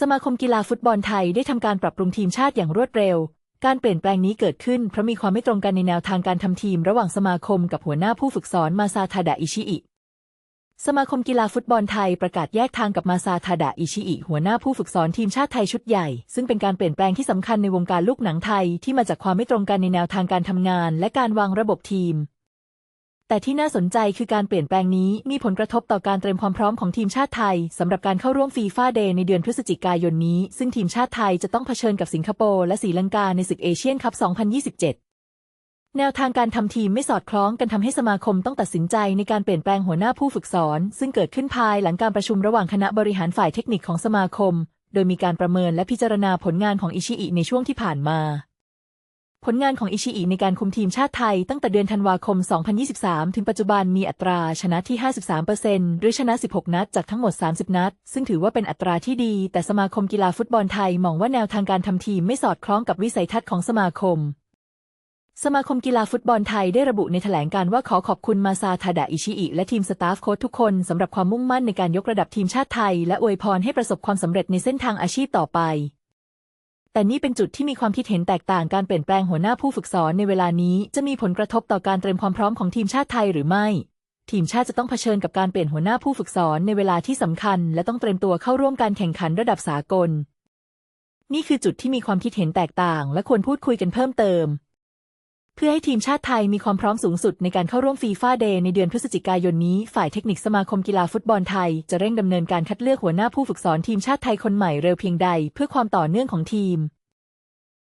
สมาคมกีฬาฟุตบอลไทยได้ทำการปรับปรุงทีมชาติอย่างรวดเร็ว การเปลี่ยนแปลงนี้เกิดขึ้นเพราะมีความไม่ตรงกันในแนวทางการทำทีมระหว่างสมาคมกับหัวหน้าผู้ฝึกสอนมาซาทาดะอิชิอิ สมาคมกีฬาฟุตบอลไทยประกาศแยกทางกับมาซาทาดะอิชิอิหัวหน้าผู้ฝึกสอนทีมชาติไทยชุดใหญ่ ซึ่งเป็นการเปลี่ยนแปลงที่สำคัญในวงการลูกหนังไทยที่มาจากความไม่ตรงกันในแนวทางการทำงาน และการวางระบบทีม แต่ที่น่าสนใจคือการเปลี่ยนแปลงนี้มีผลกระทบต่อการเตรียมความพร้อมของทีมชาติไทยสำหรับการเข้าร่วมฟีฟ่าเดย์ในเดือนพฤศจิกายนนี้ ซึ่งทีมชาติไทยจะต้องเผชิญกับสิงคโปร์และศรีลังกาในศึกเอเชียนคัพ 2027 แนวทางการทำทีมไม่สอดคล้องกันทำให้สมาคมต้องตัดสินใจในการเปลี่ยนแปลงหัวหน้าผู้ฝึกสอน ซึ่งเกิดขึ้นภายหลังการประชุมระหว่างคณะบริหารฝ่ายเทคนิคของสมาคม โดยมีการประเมินและพิจารณาผลงานของอิชิอิในช่วงที่ผ่านมา ผลงานของอิชิอิในการคุมทีมชาติไทยตั้งแต่เดือนธันวาคม 2023 ถึงปัจจุบันมีอัตราชนะที่ 53%หรือชนะ 16 นัดจากทั้งหมด 30 นัด ซึ่งถือว่าเป็นอัตราที่ดี แต่สมาคมกีฬาฟุตบอลไทยมองว่าแนวทางการทำทีมไม่สอดคล้องกับวิสัยทัศน์ของสมาคม สมาคมกีฬาฟุตบอลไทยได้ระบุในแถลงการว่าขอขอบคุณมาซาทาดะอิชิอิและทีมสตาฟโค้ชทุกคนสำหรับความมุ่งมั่นในการยกระดับทีมชาติไทย และอวยพรให้ประสบความสำเร็จในเส้นทางอาชีพต่อไป แต่นี่เป็นจุดที่มีความคิดเห็นแตกต่างการเปลี่ยนแปลงหัวหน้าผู้ฝึกสอนในเวลานี้จะมีผลกระทบต่อการเตรียมความพร้อมของทีมชาติไทยหรือไม่ ทีมชาติจะต้องเผชิญกับการเปลี่ยนหัวหน้าผู้ฝึกสอนในเวลาที่สำคัญ และต้องเตรียมตัวเข้าร่วมการแข่งขันระดับสากล นี่คือจุดที่มีความคิดเห็นแตกต่าง และควรพูดคุยกันเพิ่มเติม เพื่อให้ทีมชาติไทยมีความพร้อมสูงสุดในการเข้าร่วมฟีฟ่าเดย์ในเดือนพฤศจิกายนนี้ ฝ่ายเทคนิคสมาคมกีฬาฟุตบอลไทย จะเร่งดำเนินการคัดเลือกหัวหน้าผู้ฝึกสอนทีมชาติไทยคนใหม่เร็วเพียงใด เพื่อความต่อเนื่องของทีม